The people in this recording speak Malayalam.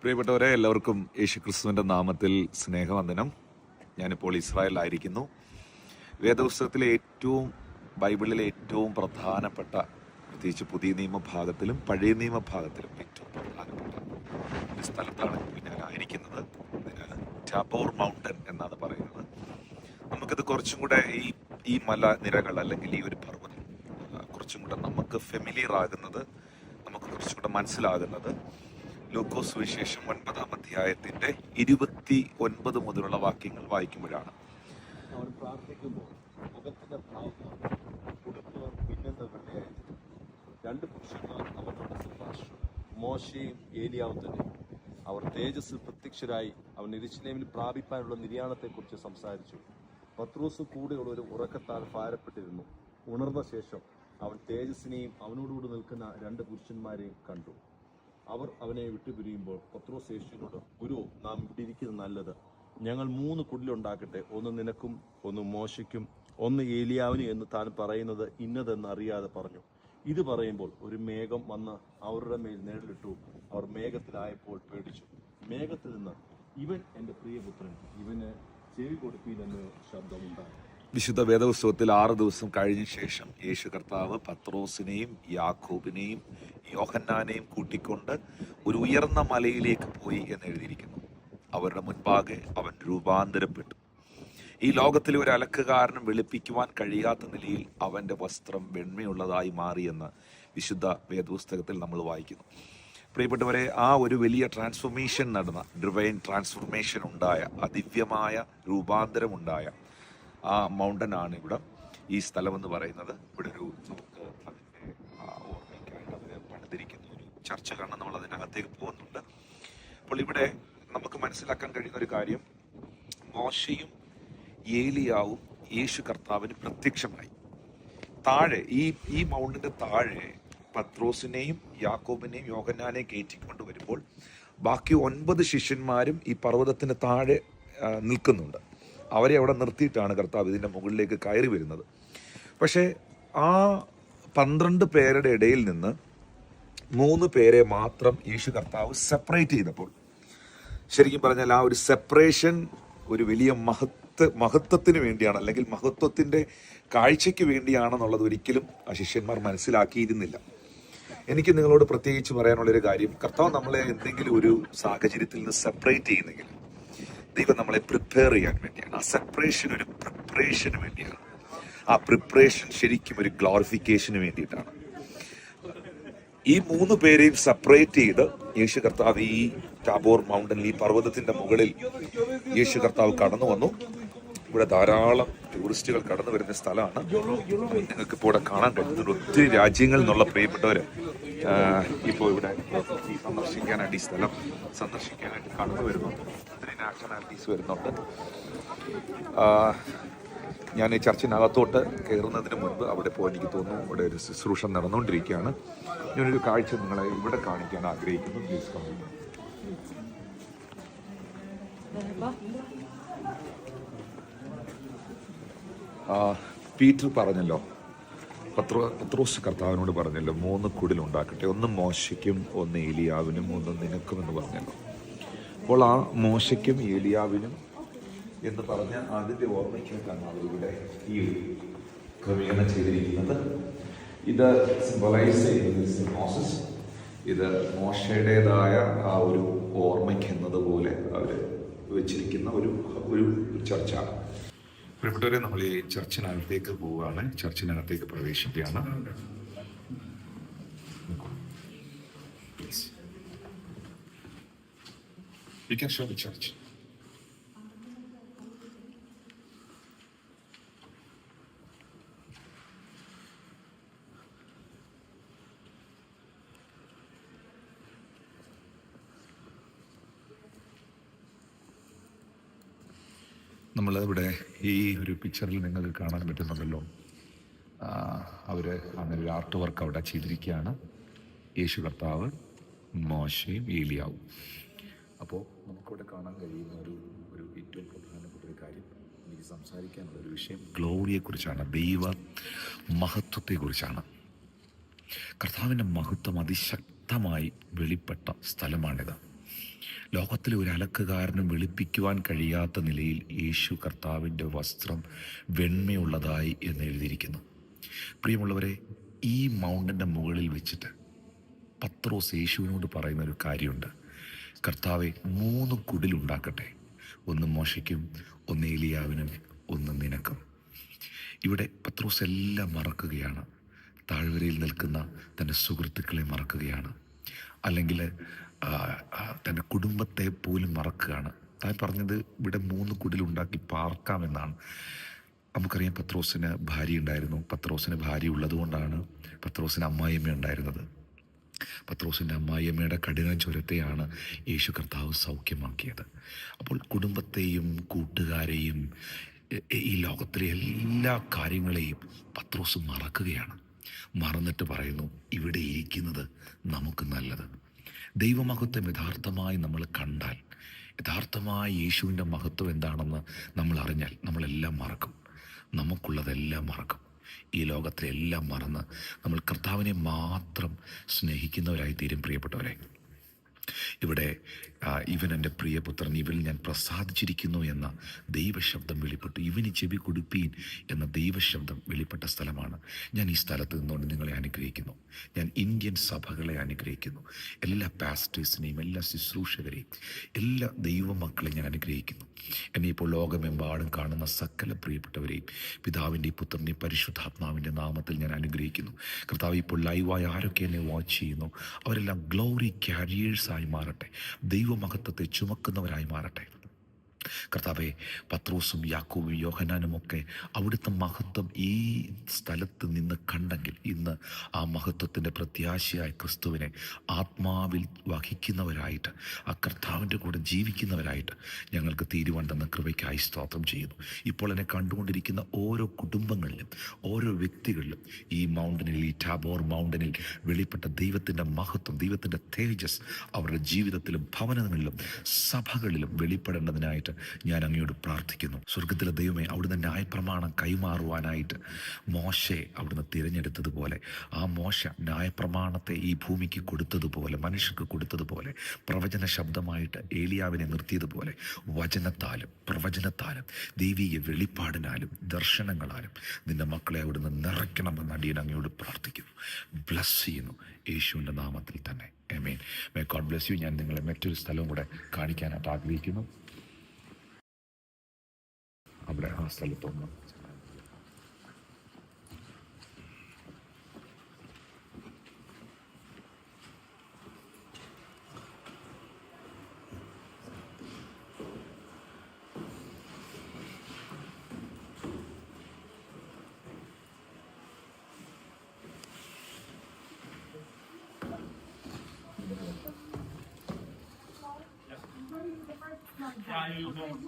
പ്രിയപ്പെട്ടവരെ എല്ലാവർക്കും യേശു ക്രിസ്തുവിന്റെ നാമത്തിൽ സ്നേഹവന്ദനം. ഞാനിപ്പോൾ ഇസ്രായേലിലായിരിക്കുന്നു. വേദപുസ്തകത്തിലെ ഏറ്റവും ബൈബിളിലെ ഏറ്റവും പ്രധാനപ്പെട്ട പ്രത്യേകിച്ച് പുതിയ നിയമഭാഗത്തിലും പഴയ നിയമഭാഗത്തിലും ഏറ്റവും പ്രധാനപ്പെട്ട ഒരു സ്ഥലത്താണ് ഞാനായിരിക്കുന്നത്. ടാബോർ മൗണ്ടൻ എന്നാണ് പറയുന്നത്. നമുക്കിത് കുറച്ചും കൂടെ ഈ ഈ മല നിരകൾ അല്ലെങ്കിൽ ഈ ഒരു പർവതം കുറച്ചും കൂടെ നമുക്ക് ഫെമിലിയർ ആകുന്നത് നമുക്ക് കുറച്ചും കൂടെ മനസ്സിലാകുന്നത്. ലൂക്കോസ് വിശേഷം ഒൻപതാം അധ്യായത്തിന്റെ ഇരുപത്തി ഒൻപത് മുതലുള്ള വാക്യങ്ങൾ വായിക്കുമ്പോഴാണ്. രണ്ട് പുരുഷന്മാർ മോശയും ഏലിയാവും തന്നെ. അവർ തേജസ്സിൽ പ്രത്യക്ഷരായി അവൻ നിരിശിലേമിൽ പ്രാപിപ്പാനുള്ള നിര്യാണത്തെക്കുറിച്ച് സംസാരിച്ചു. പത്രോസ് കൂടെയുള്ളവരും ഉറക്കത്താൽ ഭാരപ്പെട്ടിരുന്നു. ഉണർന്ന ശേഷം തേജസ്സിനെയും അവനോടുകൂടി നിൽക്കുന്ന രണ്ട് പുരുഷന്മാരെയും കണ്ടു. അവർ അവനെ വിട്ടുപിരിയുമ്പോൾ പത്രോസ് യേശുവിനോട് ഗുരു നാം ഇവിടെ നല്ലത്. ഞങ്ങൾ മൂന്ന് കുടിലുണ്ടാക്കട്ടെ. ഒന്ന് നിനക്കും ഒന്ന് മോശയ്ക്കും ഒന്ന് ഏലിയാവിനും എന്ന് താൻ പറയുന്നത് ഇന്നതെന്ന് അറിയാതെ പറഞ്ഞു. ഇത് പറയുമ്പോൾ ഒരു മേഘം വന്ന് അവരുടെ മേൽ നേരിലിട്ടു അവർ മേഘത്തിലായപ്പോൾ പേടിച്ചു. മേഘത്തിൽ നിന്ന് ഇവൻ എന്റെ പ്രിയപുത്രൻ. ഇവന് ചെവി കൊടുപ്പീനെന്ന് ശബ്ദമുണ്ടായി. വിശുദ്ധ വേദപുസ്തകത്തിൽ ആറ് ദിവസം കഴിഞ്ഞ ശേഷം യേശു കർത്താവ് പത്രോസിനെയും യാക്കോബിനെയും യോഹന്നാനെയും കൂട്ടിക്കൊണ്ട് ഒരു ഉയർന്ന മലയിലേക്ക് പോയി എന്ന് എഴുതിയിരിക്കുന്നു. അവരുടെ മുൻപാകെ അവൻ രൂപാന്തരപ്പെട്ടു. ഈ ലോകത്തിലെ ഒരു അലക്കുകാരനും വെളുപ്പിക്കുവാൻ കഴിയാത്ത നിലയിൽ അവന്റെ വസ്ത്രം വെണ്മയുള്ളതായി മാറിയെന്ന് വിശുദ്ധ വേദപുസ്തകത്തിൽ നമ്മൾ വായിക്കുന്നു. പ്രിയപ്പെട്ടവരെ ആ ഒരു വലിയ ട്രാൻസ്ഫോർമേഷൻ നടന്ന ഡ്രിവൈൻ ട്രാൻസ്ഫോർമേഷൻ ഉണ്ടായ അതിവ്യമായ രൂപാന്തരമുണ്ടായ ആ മൗണ്ടൻ ആണ് ഇവിടെ ഈ സ്ഥലമെന്ന് പറയുന്നത്. ഇവിടെ ഒരു നമുക്ക് അതിന്റെ ആ ഓർമ്മയ്ക്കായിട്ട് അതിനെ പണിതിരിക്കുന്ന ഒരു ചർച്ച കാണാൻ നമ്മൾ അതിനകത്തേക്ക് പോകുന്നുണ്ട്. അപ്പോൾ ഇവിടെ നമുക്ക് മനസ്സിലാക്കാൻ കഴിയുന്ന ഒരു കാര്യം മോശയും ഏലിയാവും യേശു കർത്താവിന് പ്രത്യക്ഷമായി. താഴെ ഈ ഈ മൗണ്ടിന്റെ താഴെ പത്രോസിനെയും യാക്കോബിനെയും യോഗനാനെയും കയറ്റിക്കൊണ്ട് വരുമ്പോൾ ബാക്കി ഒൻപത് ശിഷ്യന്മാരും ഈ പർവതത്തിന് താഴെ നിൽക്കുന്നുണ്ട്. അവരെ അവിടെ നിർത്തിയിട്ടാണ് കർത്താവ് ഇതിന്റെ മുകളിലേക്ക് കയറി വരുന്നത്. പക്ഷേ ആ പന്ത്രണ്ട് പേരുടെ ഇടയിൽ നിന്ന് മൂന്ന് പേരെ മാത്രം യേശു കർത്താവ് സെപ്പറേറ്റ് ചെയ്തപ്പോൾ ശരിക്കും പറഞ്ഞാൽ ആ ഒരു സെപ്പറേഷൻ ഒരു വലിയ മഹത്വ മഹത്വത്തിന് വേണ്ടിയാണ് അല്ലെങ്കിൽ മഹത്വത്തിന്റെ കാഴ്ചയ്ക്ക് വേണ്ടിയാണെന്നുള്ളത് ഒരിക്കലും ആ ശിഷ്യന്മാർ മനസ്സിലാക്കിയിരുന്നില്ല. എനിക്ക് നിങ്ങളോട് പ്രത്യേകിച്ച് പറയാനുള്ളൊരു കാര്യം കർത്താവ് നമ്മളെ എന്തെങ്കിലും ഒരു സാഹചര്യത്തിൽ നിന്ന് സെപ്പറേറ്റ് ചെയ്യുന്നെങ്കിൽ ദൈവം നമ്മളെ പ്രിപ്പയർ ചെയ്യാൻ വേണ്ടിയാണ്. ആ സെപ്പറേഷൻ ഒരു പ്രിപ്പറേഷന് വേണ്ടിയാണ്. ആ പ്രിപ്പറേഷൻ ശരിക്കും ഒരു ഗ്ലോറിഫിക്കേഷന് വേണ്ടിയിട്ടാണ്. ഈ മൂന്ന് പേരെയും സെപ്പറേറ്റ് ചെയ്ത് യേശു കർത്താവ് ഈ ടാബോർ മൗണ്ടനിൽ ഈ പർവതത്തിന്റെ മുകളിൽ യേശു കർത്താവ് കടന്നു വന്നു. ഇവിടെ ധാരാളം ടൂറിസ്റ്റുകൾ കടന്നു വരുന്ന സ്ഥലമാണ്. നിങ്ങൾക്ക് ഇപ്പോൾ ഇവിടെ കാണാൻ കഴിയുന്നുണ്ട് ഒത്തിരി രാജ്യങ്ങളിൽ നിന്നുള്ള പ്രിയപ്പെട്ടവര് ഇപ്പോൾ ഇവിടെ സന്ദർശിക്കാനായിട്ട് ഈ സ്ഥലം സന്ദർശിക്കാനായിട്ട് കടന്നു വരുന്നുണ്ട് നാഷണാലിറ്റീസ് വരുന്നുണ്ട് ഞാൻ ചർച്ചിനകത്തോട്ട് കയറുന്നതിന് മുൻപ് അവിടെ പോയി എനിക്ക് തോന്നുന്നു ഇവിടെ ഒരു ശുശ്രൂഷ നടന്നുകൊണ്ടിരിക്കുകയാണ്. ഞാനൊരു കാഴ്ച നിങ്ങളെ ഇവിടെ കാണിക്കാൻ ആഗ്രഹിക്കുന്നു. പ്ലീസ് കാണുന്നു പീറ്റർ പറഞ്ഞല്ലോ. പത്രോ പത്രോസ് കർത്താവിനോട് പറഞ്ഞല്ലോ മൂന്ന് കുടിലുണ്ടാക്കട്ടെ. ഒന്ന് മോശയ്ക്കും ഒന്ന് ഏലിയാവിനും ഒന്ന് നിനക്കും എന്ന് പറഞ്ഞല്ലോ. അപ്പോൾ ആ മോശയ്ക്കും ഏലിയാവിനും എന്ന് പറഞ്ഞ അതിന്റെ ഓർമ്മയ്ക്കായിട്ടാണ് അവരിവിടെ ഈ ക്രമീകരണം ചെയ്തിരിക്കുന്നത്. ഇത് സിംബലൈസ് ചെയ്യുന്നത് ഇത് മോശയുടേതായ ആ ഒരു ഓർമ്മയ്ക്ക് എന്നതുപോലെ അവർ വെച്ചിരിക്കുന്ന ഒരു ഒരു ചർച്ചാണ്. പ്രിയപ്പെട്ടവരെ നമ്മൾ ഈ ചർച്ചിനകത്തേക്ക് പോവുകയാണ്. ചർച്ചിനകത്തേക്ക് പ്രവേശിക്കുകയാണ്. You can show the church. നമ്മൾ ഇവിടെ ഈ ഒരു പിക്ചറിൽ നിങ്ങൾക്ക് കാണാൻ പറ്റുന്നുണ്ടല്ലോ. അവർ അങ്ങനെ ഒരു ആർട്ട് വർക്ക് അവിടെ ചെയ്തിരിക്കുകയാണ്. യേശു കർത്താവ് മോശയും ഏലിയാവും. അപ്പോൾ നമുക്കിവിടെ കാണാൻ കഴിയുന്ന ഒരു ഒരു ഏറ്റവും പ്രധാനപ്പെട്ട ഒരു കാര്യം എനിക്ക് സംസാരിക്കാനുള്ള ഒരു വിഷയം ഗ്ലോറിയെക്കുറിച്ചാണ് ദൈവ മഹത്വത്തെക്കുറിച്ചാണ്. കർത്താവിന്റെ മഹത്വം അതിശക്തമായി വെളിപ്പെട്ട സ്ഥലമാണിത്. ലോകത്തിലെ ഒരു അലക്കുകാരനും വെളുപ്പിക്കുവാൻ കഴിയാത്ത നിലയിൽ യേശു കർത്താവിന്റെ വസ്ത്രം വെണ്മയുള്ളതായി എന്ന് എഴുതിയിരിക്കുന്നു. പ്രിയമുള്ളവരെ ഈ മൗണ്ടന്റെ മുകളിൽ വെച്ചിട്ട് പത്രോസ് യേശുവിനോട് പറയുന്ന ഒരു കാര്യമുണ്ട്. കർത്താവെ മൂന്ന് കുടിലുണ്ടാക്കട്ടെ ഒന്ന് മോശയ്ക്കും ഒന്ന് ഏലിയാവിനും ഒന്ന് നിനക്കും. ഇവിടെ പത്രോസ് എല്ലാം മറക്കുകയാണ്. താഴ്വരയിൽ നിൽക്കുന്ന തന്റെ സുഹൃത്തുക്കളെ മറക്കുകയാണ്. അല്ലെങ്കിൽ തന്റെ കുടുംബത്തെ പോലും മറക്കുകയാണ്. താൻ പറഞ്ഞത് ഇവിടെ മൂന്ന് കുടിലുണ്ടാക്കി പാർക്കാമെന്നാണ്. നമുക്കറിയാം പത്രോസിന് ഭാര്യ ഉണ്ടായിരുന്നു പത്രോസിന് ഭാര്യ ഉള്ളതുകൊണ്ടാണ് പത്രോസിന് അമ്മായിയമ്മ ഉണ്ടായിരുന്നത്. പത്രോസിന്റെ അമ്മായിയമ്മയുടെ കഠിന ജ്വരത്തെയാണ് യേശു കർത്താവ് സൗഖ്യമാക്കിയത്. അപ്പോൾ കുടുംബത്തെയും കൂട്ടുകാരെയും ഈ ലോകത്തിലെ എല്ലാ കാര്യങ്ങളെയും പത്രോസ് മറക്കുകയാണ്. മറന്നിട്ട് പറയുന്നു ഇവിടെ ഇരിക്കുന്നത് നമുക്ക് നല്ലത്. ദൈവമഹത്വം യഥാർത്ഥമായി നമ്മൾ കണ്ടാൽ യഥാർത്ഥമായി യേശുവിന്റെ മഹത്വം എന്താണെന്ന് നമ്മൾ അറിഞ്ഞാൽ നമ്മളെല്ലാം മറക്കും. നമുക്കുള്ളതെല്ലാം മറക്കും. ഈ ലോകത്തിലെല്ലാം മറന്ന് നമ്മൾ കർത്താവിനെ മാത്രം സ്നേഹിക്കുന്നവരായി തീരും പ്രിയപ്പെട്ടവരെ. ഇവിടെ ഇവൻ എന്റെ പ്രിയപുത്രൻ ഇവനിൽ ഞാൻ പ്രസാദിച്ചിരിക്കുന്നു എന്ന ദൈവശബ്ദം വെളിപ്പെട്ടു. ഇവന് ചെവി കൊടുപ്പീൻ എന്ന ദൈവശബ്ദം വെളിപ്പെട്ട സ്ഥലമാണ്. ഞാൻ ഈ സ്ഥലത്ത് നിന്നുകൊണ്ട് നിങ്ങളെ അനുഗ്രഹിക്കുന്നു. ഞാൻ ഇന്ത്യൻ സഭകളെ അനുഗ്രഹിക്കുന്നു. എല്ലാ പാസ്റ്റേഴ്സിനെയും എല്ലാ ശുശ്രൂഷകരെയും എല്ലാ ദൈവമക്കളെയും ഞാൻ അനുഗ്രഹിക്കുന്നു. എന്നെ ഇപ്പോൾ ലോകമെമ്പാടും കാണുന്ന സകല പ്രിയപ്പെട്ടവരെയും പിതാവിന്റെയും പുത്രന്റെയും പരിശുദ്ധാത്മാവിന്റെ നാമത്തിൽ ഞാൻ അനുഗ്രഹിക്കുന്നു. കർത്താവ് ഇപ്പോൾ ലൈവായി ആരൊക്കെ എന്നെ വാച്ച് ചെയ്യുന്നു? അവരെല്ലാം ഗ്ലോറി ക്യാരിയേഴ്സായി മാറട്ടെ. ദൈവമഹത്വത്തെ ചുമക്കുന്നവരായി മാറട്ടെ. കർത്താവെ പത്രോസും യാക്കൂബും യോഹനാനും ഒക്കെ അവിടുത്തെ മഹത്വം ഈ സ്ഥലത്ത് നിന്ന് കണ്ടെങ്കിൽ ഇന്ന് ആ മഹത്വത്തിന്റെ പ്രത്യാശയായ ക്രിസ്തുവിനെ ആത്മാവിൽ വഹിക്കുന്നവരായിട്ട് ആ കർത്താവിന്റെ കൂടെ ജീവിക്കുന്നവരായിട്ട് ഞങ്ങൾക്ക് തീരുവാൻ തന്ന കൃപയ്ക്കായി സ്തോത്രം ചെയ്യുന്നു. ഇപ്പോൾ എന്നെ കണ്ടുകൊണ്ടിരിക്കുന്ന ഓരോ കുടുംബങ്ങളിലും ഓരോ വ്യക്തികളിലും ഈ മൗണ്ടനിൽ ഈ ടാബോർ മൗണ്ടനിൽ വെളിപ്പെട്ട ദൈവത്തിന്റെ മഹത്വം ദൈവത്തിന്റെ തേജസ് അവരുടെ ജീവിതത്തിലും ഭവനങ്ങളിലും സഭകളിലും വെളിപ്പെടേണ്ടതിനായിട്ട് ഞാൻ അങ്ങയോട് പ്രാർത്ഥിക്കുന്നു. സ്വർഗത്തിലെ ദൈവമേ അവിടുന്ന് ന്യായപ്രമാണം കൈമാറുവാനായിട്ട് മോശെ അവിടുന്ന് തിരഞ്ഞെടുത്തതുപോലെ ആ മോശ ന്യായപ്രമാണത്തെ ഈ ഭൂമിക്ക് കൊടുത്തതുപോലെ മനുഷ്യർക്ക് കൊടുത്തതുപോലെ പ്രവചന ശബ്ദമായിട്ട് ഏലിയാവിനെ നിർത്തിയതുപോലെ വചനത്താലും പ്രവചനത്താലും ദൈവീയ വെളിപ്പാടിനാലും ദർശനങ്ങളാലും നിന്റെ മക്കളെ അവിടുന്ന് നിറയ്ക്കണമെന്ന് അടിയൻ അങ്ങയോട് പ്രാർത്ഥിക്കുന്നു. ബ്ലസ് ചെയ്യുന്നു. യേശുവിന്റെ നാമത്തിൽ തന്നെ. Amen may God bless you ഞാൻ നിങ്ങളെ മറ്റൊരു സ്ഥലവും കൂടെ കാണിക്കാനായിട്ട് ആഗ്രഹിക്കുന്നു. આપણે હાંસલ તો Yeah, I use.